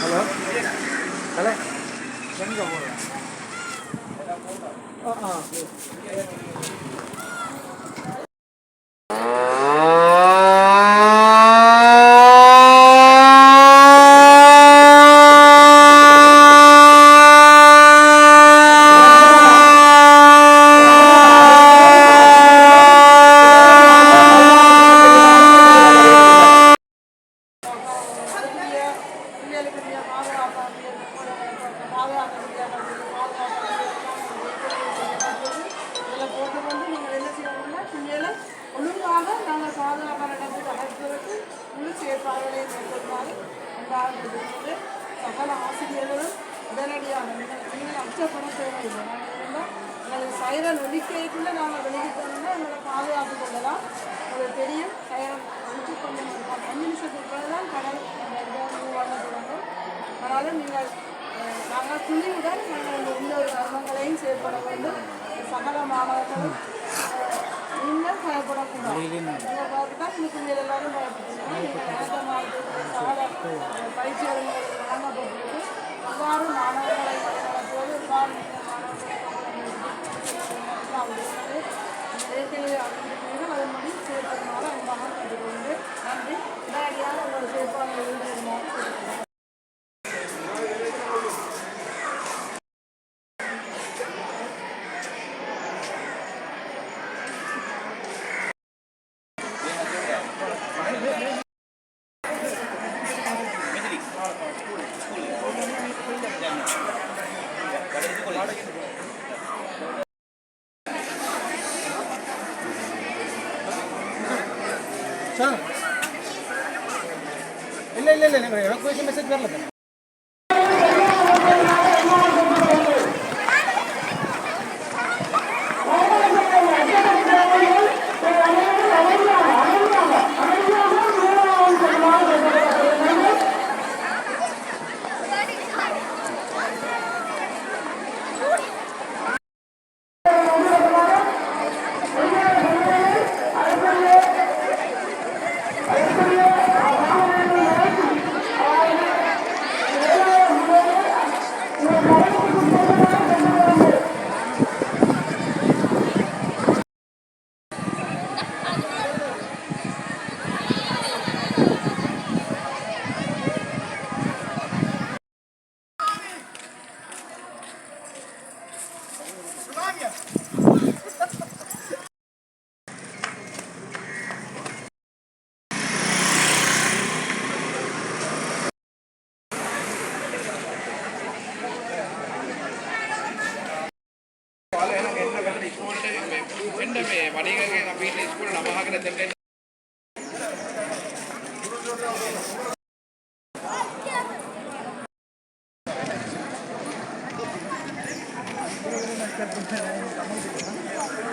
好了，有啲人系咧，啊，啊，啊。நாங்கள் பாதுகாப்பான இடத்துக்கு அழைப்பதற்கு முழு செயற்பாடுகளை மேற்கொள்ளாது உண்டாகிறது சகல ஆசிரியர்களும் உடனடியாக நீங்கள் நீங்கள் அச்சப்பட தேவையில்லை. நாங்கள் இருந்தால் எங்களுக்கு சைரன் ஒலிக்கைக்குள்ளே நாங்கள் வெளியிட்டோம்னா எங்களை பாதுகாத்து கொள்ளலாம். உங்களுக்கு தெரியும் சைரன் ஒலிச்சு கொண்டு அஞ்சு நிமிஷத்துக்கு தான் கடல் மூவாக தொடங்கும் ஆனாலும் நீங்கள் நாங்கள் துணிவுடன் நாங்கள் எந்த ஒரு கர்மங்களையும் செயற்பட வேண்டும். சகல மாணவர்களும் நீங்கள் பயப்படக்கூடாது பிள்ளைகள் எல்லாரும் பயப்படுறீங்க பயிற்சியாளர்கள் அவ்வாறு மாணவர்களை வழிநடத்துவது ಮೆಸೇಜ್ ಬರಲ್ಲ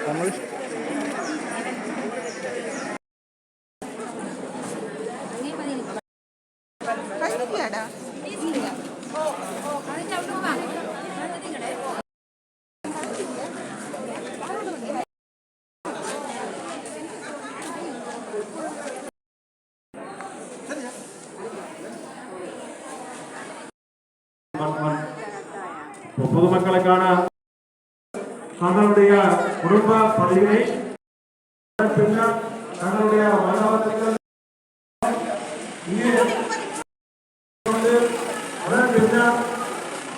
Vamos. పెద్ద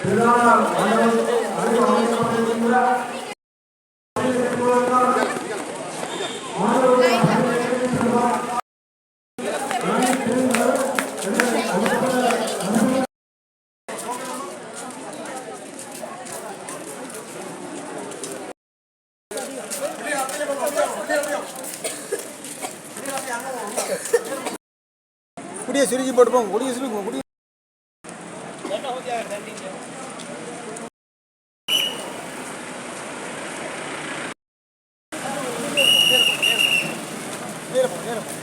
ప్రధాన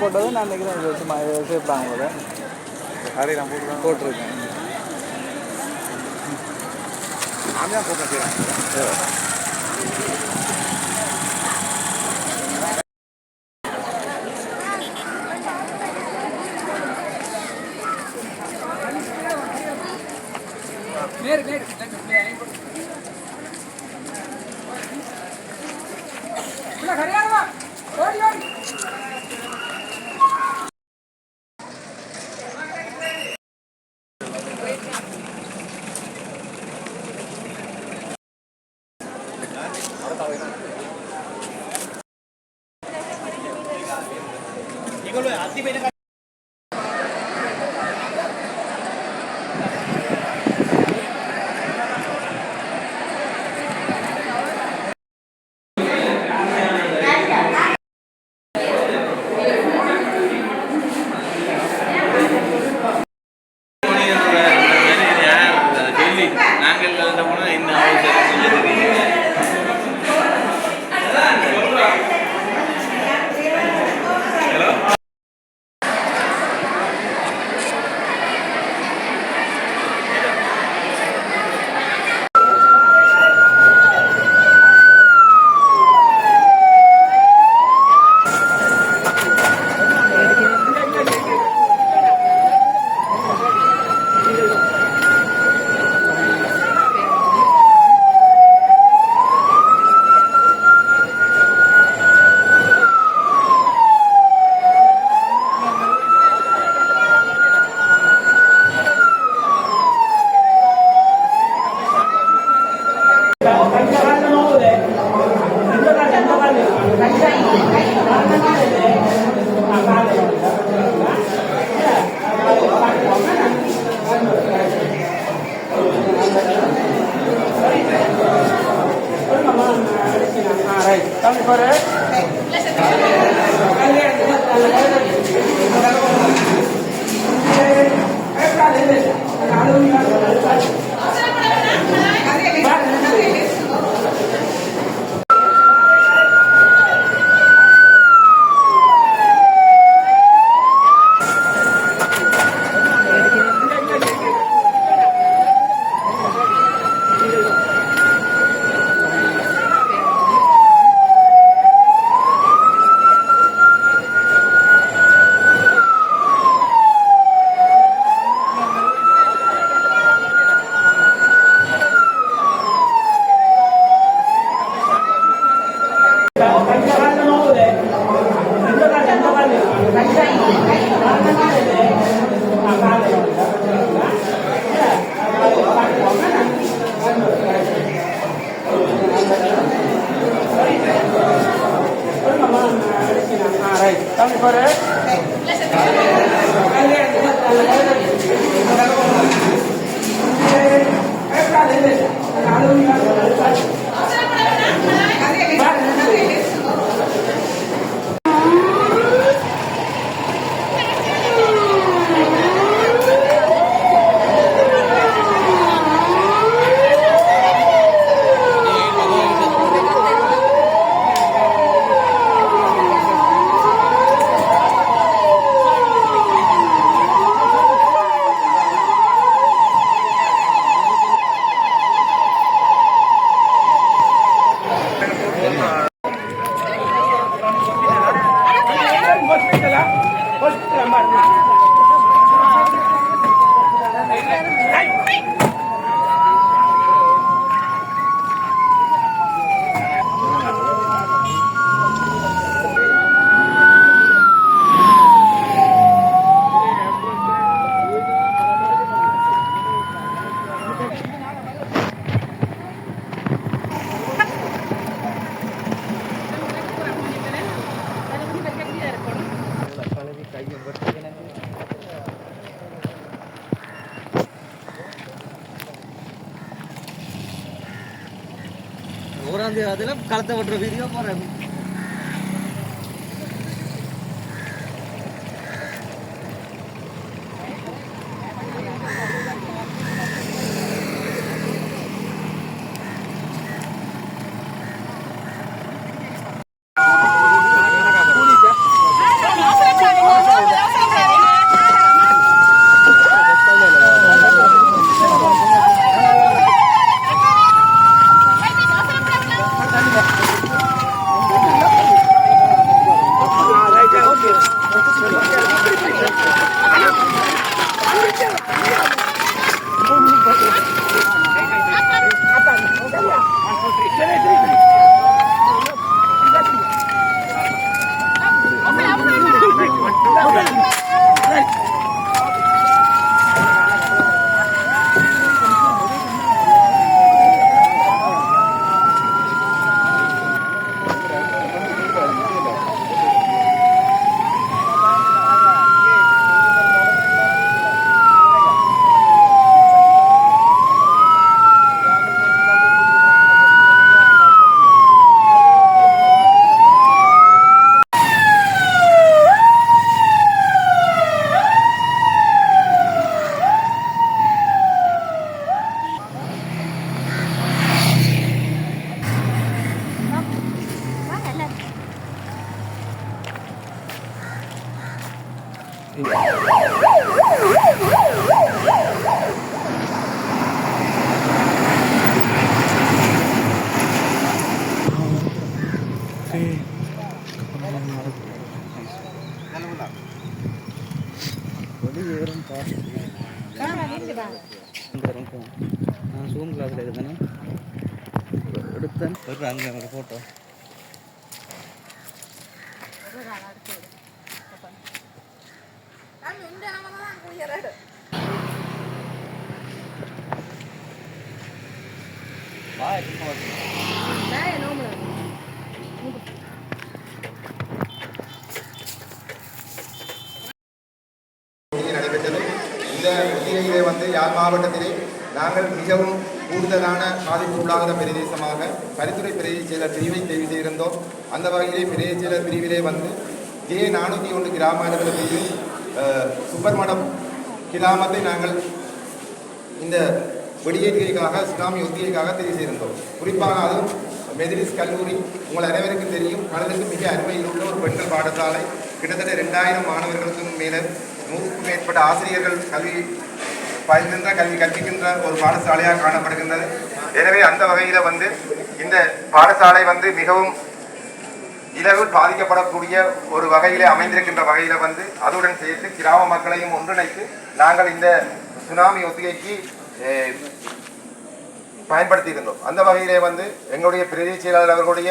போட்டது நான் நினைக்கிறேன் இது சும்மா சேர்ப்பாங்க போட்டிருக்கேன். சொல்லி What is it? కలత ఒకటి వీడియో పోరాము எடுத்தேன் ஒரு அங்கே நடைபெற்றது. இந்த ஒத்திகையிலே வந்து யாழ் மாவட்டத்திலே நாங்கள் மிகவும் கூடுதலான பாதிப்பு உள்ளாத பிரதேசமாக பரிந்துரை பிரதேச செயலர் பிரிவை தெரிவு செய்திருந்தோம். அந்த வகையிலே பிரதேச செயலர் பிரிவிலே வந்து ஜே நானூற்றி ஒன்று கிராம அலுவலர் சுப்பர்மடம் கிராமத்தை நாங்கள் இந்த வெளியேற்றுகைக்காக சுனாமி ஒத்திகைக்காக தெரிவு செய்திருந்தோம். குறிப்பாக அதுவும் மெதிரிஸ் கல்லூரி உங்கள் அனைவருக்கும் தெரியும் கடலுக்கு மிக அருமையில் உள்ள ஒரு பெண்கள் பாடசாலை. கிட்டத்தட்ட ரெண்டாயிரம் மாணவர்களுக்கும் மேலே நூறுக்கும் மேற்பட்ட ஆசிரியர்கள் கல்வி பயில்கின்ற கல்வி கற்பிக்கின்ற ஒரு பாடசாலையாக காணப்படுகின்றது. எனவே அந்த வகையில் வந்து இந்த பாடசாலை வந்து மிகவும் இளவில் பாதிக்கப்படக்கூடிய ஒரு வகையிலே அமைந்திருக்கின்ற வகையில் வந்து அதுடன் சேர்த்து கிராம மக்களையும் ஒன்றிணைத்து நாங்கள் இந்த சுனாமி ஒத்திகைக்கு eh, பயன்படுத்தி இருந்தோம் அந்த வகையிலே வந்து எங்களுடைய பிரதி செயலாளர் அவர்களுடைய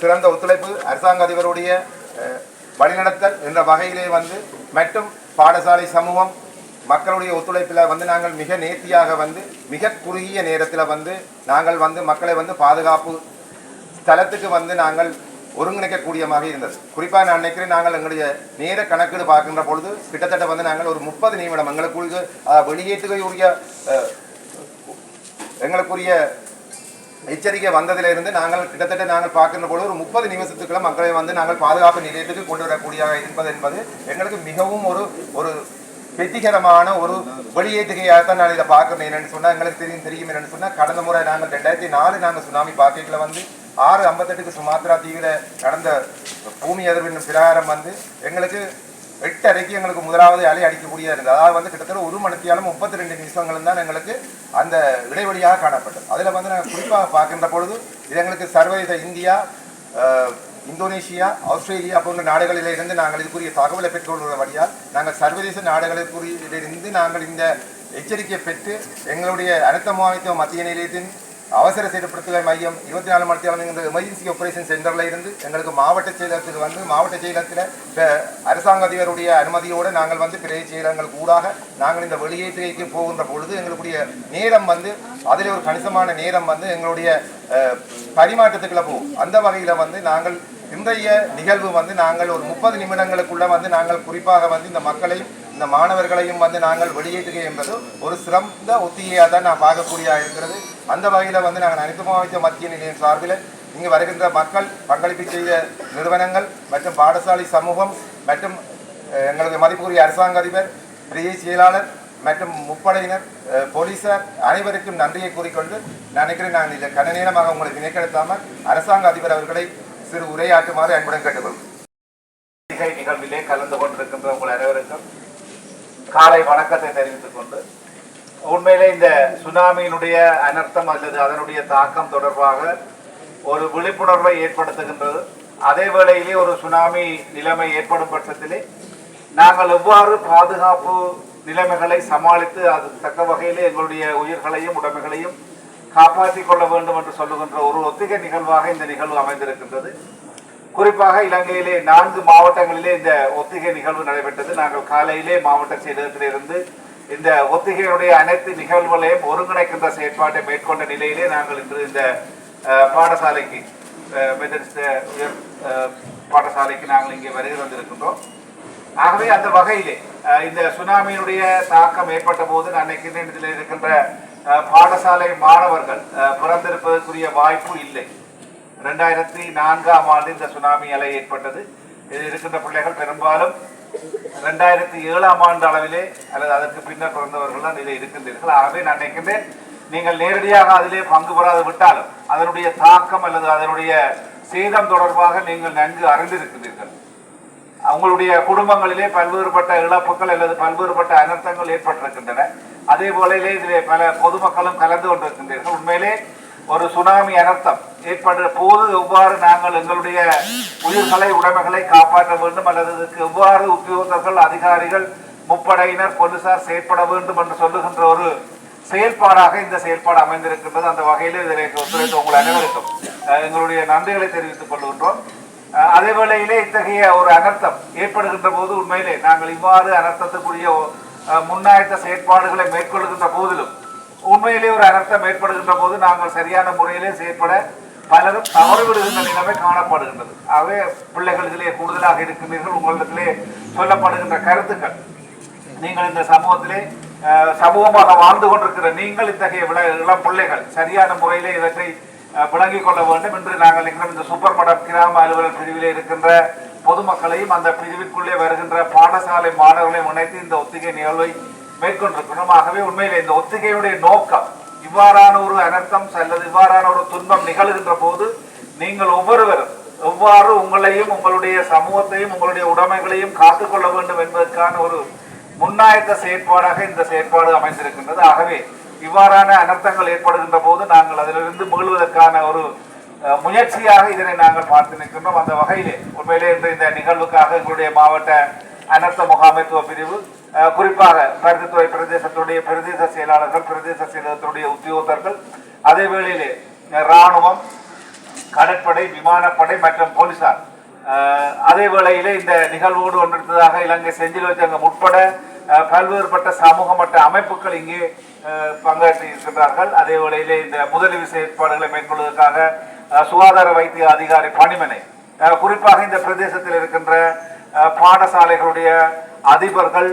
சிறந்த ஒத்துழைப்பு அரசாங்க அதிபருடைய வழிநடத்தல் என்ற வகையிலே வந்து மற்றும் பாடசாலை சமூகம் மக்களுடைய ஒத்துழைப்பில் வந்து நாங்கள் மிக நேர்த்தியாக வந்து மிக குறுகிய நேரத்தில் வந்து நாங்கள் வந்து மக்களை வந்து பாதுகாப்பு ஸ்தலத்துக்கு வந்து நாங்கள் ஒருங்கிணைக்கக்கூடியமாக இருந்தது. குறிப்பாக நான் நினைக்கிறேன் நாங்கள் எங்களுடைய நேர கணக்கீடு பார்க்கின்ற பொழுது கிட்டத்தட்ட வந்து நாங்கள் ஒரு முப்பது நிமிடம் எங்களுக்குரிய வெளியேற்றுகையுரிய எங்களுக்குரிய எச்சரிக்கை வந்ததிலிருந்து நாங்கள் கிட்டத்தட்ட நாங்கள் பார்க்கின்ற பொழுது ஒரு முப்பது நிமிஷத்துக்குள்ள மக்களை வந்து நாங்கள் பாதுகாப்பு நிலையத்துக்கு கொண்டு வரக்கூடியதாக இருப்பது என்பது எங்களுக்கு மிகவும் ஒரு ஒரு வெற்றிகரமான ஒரு வெளியேற்றுகையாகத்தான் நான் இதை பார்க்கிறேன். என்னன்னு சொன்னால் எங்களுக்கு தெரியும் தெரியும் என்னன்னு சொன்னால் கடந்த முறை நாங்கள் ரெண்டாயிரத்தி நாலு நாங்கள் சுனாமி பாக்கெட்டில் வந்து ஆறு ஐம்பத்தெட்டுக்கு சுமாத்ரா தீவிர நடந்த பூமி அதிர்வின் பிரகாரம் வந்து எங்களுக்கு எட்டு அறைக்கு எங்களுக்கு முதலாவது அலை அடிக்கக்கூடியதாக இருந்தது. அதாவது வந்து கிட்டத்தட்ட ஒரு மணித்தியாலும் முப்பத்தி ரெண்டு நிமிஷங்களும் தான் எங்களுக்கு அந்த இடைவெளியாக காணப்பட்டது. அதில் வந்து நாங்கள் குறிப்பாக பார்க்கின்ற பொழுது இது எங்களுக்கு சர்வதேச இந்தியா இந்தோனேஷியா ஆஸ்திரேலியா போன்ற நாடுகளிலிருந்து நாங்கள் இதுக்குரிய தகவலை பெற்றுள்ளபடியால் நாங்கள் சர்வதேச நாடுகளுக்குரியிலிருந்து நாங்கள் இந்த எச்சரிக்கை பெற்று எங்களுடைய அனைத்து மாநில மத்திய நிலையத்தின் அவசர செயல்படுத்துதல் மையம் இருபத்தி நாலு மணி நேரம் எங்கள் எமர்ஜென்சி ஆப்ரேஷன் சென்டரில் இருந்து எங்களுக்கு மாவட்ட செயலகத்துக்கு வந்து மாவட்ட செயலகத்தில் அரசாங்க அதிபருடைய அனுமதியோடு நாங்கள் வந்து பிறை செயலகங்களுக்கு ஊடாக நாங்கள் இந்த வெளியேற்றுகைக்கு போகின்ற பொழுது எங்களுடைய நேரம் வந்து அதில் ஒரு கணிசமான நேரம் வந்து எங்களுடைய பரிமாற்றத்துக்குள்ள போகும். அந்த வகையில் வந்து நாங்கள் இன்றைய நிகழ்வு வந்து நாங்கள் ஒரு முப்பது நிமிடங்களுக்குள்ள வந்து நாங்கள் குறிப்பாக வந்து இந்த மக்களையும் இந்த மாணவர்களையும் வந்து நாங்கள் வெளியேற்றுக என்பது ஒரு சிறந்த ஒத்திகையாக தான் நான் பார்க்கக்கூடியதாக இருக்கிறது. அந்த வகையில் வந்து நாங்கள் அனைத்து மாவட்ட மத்திய நிலையம் சார்பில் இங்கு வருகின்ற மக்கள் பங்களிப்பு செய்த நிறுவனங்கள் மற்றும் பாடசாலை சமூகம் மற்றும் எங்களது மதிப்புக்குரிய அரசாங்க அதிபர் பிரிய செயலாளர் மற்றும் முப்படையினர் போலீசார் அனைவருக்கும் நன்றியை கூறிக்கொண்டு நினைக்கிறேன் நான் இதை கன நேரமாக உங்களை நினைக்கெடுத்தாமல் அரசாங்க அதிபர் அவர்களை சிறு உரையாற்றுமாறு அன்புடன் கேட்டுக்கொள்கிறேன் நிகை நிகழ்விலே கலந்து கொண்டிருக்கின்ற உங்கள் அனைவருக்கும் காலை வணக்கத்தை தெரிவித்துக் கொண்டு உண்மையிலே இந்த சுனாமியினுடைய அனர்த்தம் அல்லது அதனுடைய தாக்கம் தொடர்பாக ஒரு விழிப்புணர்வை ஏற்படுத்துகின்றது. அதே வேளையிலே ஒரு சுனாமி நிலைமை ஏற்படும் பட்சத்திலே நாங்கள் எவ்வாறு பாதுகாப்பு நிலைமைகளை சமாளித்து அது தக்க வகையிலே எங்களுடைய உயிர்களையும் உடைமைகளையும் காப்பாற்றிக் கொள்ள வேண்டும் என்று சொல்லுகின்ற ஒரு ஒத்திகை நிகழ்வாக இந்த நிகழ்வு அமைந்திருக்கின்றது. குறிப்பாக இலங்கையிலே நான்கு மாவட்டங்களிலே இந்த ஒத்திகை நிகழ்வு நடைபெற்றது. நாங்கள் காலையிலே மாவட்ட செயலகத்திலிருந்து இந்த ஒத்திகையினுடைய அனைத்து நிகழ்வுகளையும் ஒருங்கிணைக்கின்ற செயற்பாட்டை மேற்கொண்ட நிலையிலே நாங்கள் இன்று இந்த பாடசாலைக்கு அஹ், உயர் பாடசாலைக்கு நாங்கள் இங்கே வருகை வந்திருக்கின்றோம் ஆகவே அந்த வகையிலே இந்த சுனாமியினுடைய தாக்கம் ஏற்பட்ட போது அன்னைக்கு இதில் இருக்கின்ற அஹ், பாடசாலை மாணவர்கள் அஹ், பிறந்திருப்பதற்குரிய வாய்ப்பு இல்லை. ரெண்டாயிரத்தி நான்காம் ஆண்டு இந்த சுனாமி அலை ஏற்பட்டது. இதில் இருக்கின்ற பிள்ளைகள் பெரும்பாலும் ரெண்டாயிரத்தி ஏழாம் ஆண்டு அளவிலே அல்லது அதற்கு பின்னர் பிறந்தவர்கள் தான் இதில் இருக்கின்றீர்கள். ஆகவே நான் நினைக்கின்றேன் நீங்கள் நேரடியாக அதிலே பங்கு பெறாது விட்டாலும் அதனுடைய தாக்கம் அல்லது அதனுடைய சேதம் தொடர்பாக நீங்கள் நன்கு அறிந்திருக்கின்றீர்கள். உங்களுடைய குடும்பங்களிலே பல்வேறுபட்ட இழப்புகள் அல்லது பல்வேறுபட்ட அனர்த்தங்கள் ஏற்பட்டிருக்கின்றன. அதே போலவே இதிலே பல பொதுமக்களும் கலந்து கொண்டிருக்கின்றீர்கள். உண்மையிலே ஒரு சுனாமி அனர்த்தம் ஏற்படுற போது எவ்வாறு நாங்கள் எங்களுடைய உயிர்களை உடைமைகளை காப்பாற்ற வேண்டும் அல்லது இதுக்கு எவ்வாறு உத்தியோகத்தர்கள் அதிகாரிகள் முப்படையினர் போலீசார் செயற்பட வேண்டும் என்று சொல்லுகின்ற ஒரு செயல்பாடாக இந்த செயல்பாடு அமைந்திருக்கின்றது. அந்த வகையில் இதில் ஒத்துழைத்த உங்கள் அனைவருக்கும் அஹ், எங்களுடைய நன்றிகளை தெரிவித்துக் கொள்கின்றோம். அதே வேளையிலே இத்தகைய ஒரு அனர்த்தம் ஏற்படுகின்ற போது உண்மையிலே நாங்கள் இவ்வாறு அனர்த்தத்துக்குரிய முன்னாயத்த செயற்பாடுகளை மேற்கொள்கின்ற போதிலும் உண்மையிலே ஒரு அனர்த்தம் ஏற்படுகின்ற போது நாங்கள் சரியான முறையிலே செயற்பட பலரும் தவறுவிடுகின்ற நிலைமை காணப்படுகின்றது. ஆகவே பிள்ளைகளிலே கூடுதலாக இருக்கின்றீர்கள். உங்களிடத்திலே சொல்லப்படுகின்ற கருத்துக்கள். நீங்கள் இந்த சமூகத்திலே சமூகமாக வாழ்ந்து கொண்டிருக்கிற நீங்கள் இத்தகைய விள இளம் பிள்ளைகள் சரியான முறையிலே இவற்றை விளங்கிக் கொள்ள வேண்டும் என்று நாங்கள் இந்த சூப்பர் மடம் கிராம அலுவலர் பிரிவிலே இருக்கின்ற பொதுமக்களையும் அந்த பிரிவிற்குள்ளே வருகின்ற பாடசாலை மாணவர்களையும் இணைத்து இந்த ஒத்திகை நிகழ்வை மேற்கொண்டிருக்கிறோம். ஆகவே உண்மையில் இந்த ஒத்திகையுடைய நோக்கம் இவ்வாறான ஒரு அனர்த்தம் அல்லது இவ்வாறான ஒரு துன்பம் நிகழ்கின்ற போது நீங்கள் ஒவ்வொருவரும் எவ்வாறு உங்களையும் உங்களுடைய சமூகத்தையும் உங்களுடைய உடைமைகளையும் காத்துக்கொள்ள வேண்டும் என்பதற்கான ஒரு முன்னாயத்த செயற்பாடாக இந்த செயற்பாடு அமைந்திருக்கின்றது. ஆகவே இவ்வாறான அனர்த்தங்கள் ஏற்படுகின்ற போது நாங்கள் அதிலிருந்து மீள்வதற்கான ஒரு முயற்சியாக இதனை நாங்கள் பார்த்து நிற்கின்றோம். அந்த வகையிலே உண்மையிலே இன்று இந்த நிகழ்வுக்காக எங்களுடைய மாவட்ட அனர்த்த முகாமைத்துவ பிரிவு குறிப்பாக பருத்தித்துறை பிரதேசத்துடைய பிரதேச செயலாளர்கள் பிரதேச செயலகத்துடைய உத்தியோகத்தர்கள் அதே வேளையிலே இராணுவம் கடற்படை விமானப்படை மற்றும் போலீசார். அதே வேளையிலே இந்த நிகழ்வோடு ஒன்றிருந்ததாக இலங்கை செஞ்சிலுவச்சங்கம் உட்பட பல்வேறுபட்ட சமூக மட்ட அமைப்புகள் இங்கே பங்காற்றி இருக்கின்றார்கள் அதே வேளையிலே இந்த முதலுதவி செயற்பாடுகளை மேற்கொள்வதற்காக சுகாதார வைத்திய அதிகாரி பணிமனை குறிப்பாக இந்த பிரதேசத்தில் இருக்கின்ற அஹ், பாடசாலைகளுடைய அதிபர்கள்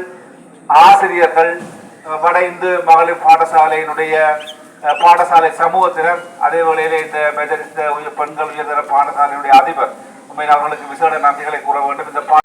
ஆசிரியர்கள் வட இந்து மகளிர் பாடசாலையினுடைய அஹ், பாடசாலை சமூகத்தினர் அதே வேளையிலே இந்த மெதடிஸ்ட் உயிர் பெண்கள் உயர்தர பாடசாலையினுடைய அதிபர். உண்மையில் அவர்களுக்கு விசேட நன்றிகளை கூற வேண்டும். இந்த பா-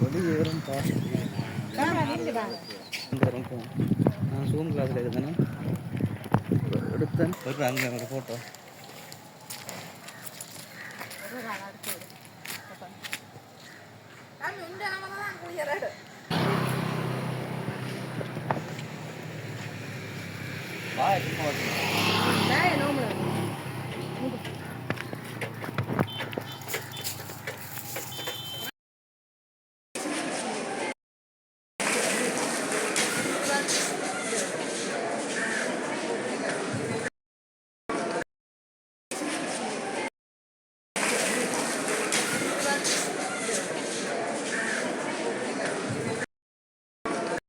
வெளியேறும்பா இந்த வரும் போ நான் ஜூம் கிளாஸில் இருக்குதானே எடுத்தேன் ஒரு அங்கே ஃபோட்டோ வா இப்போ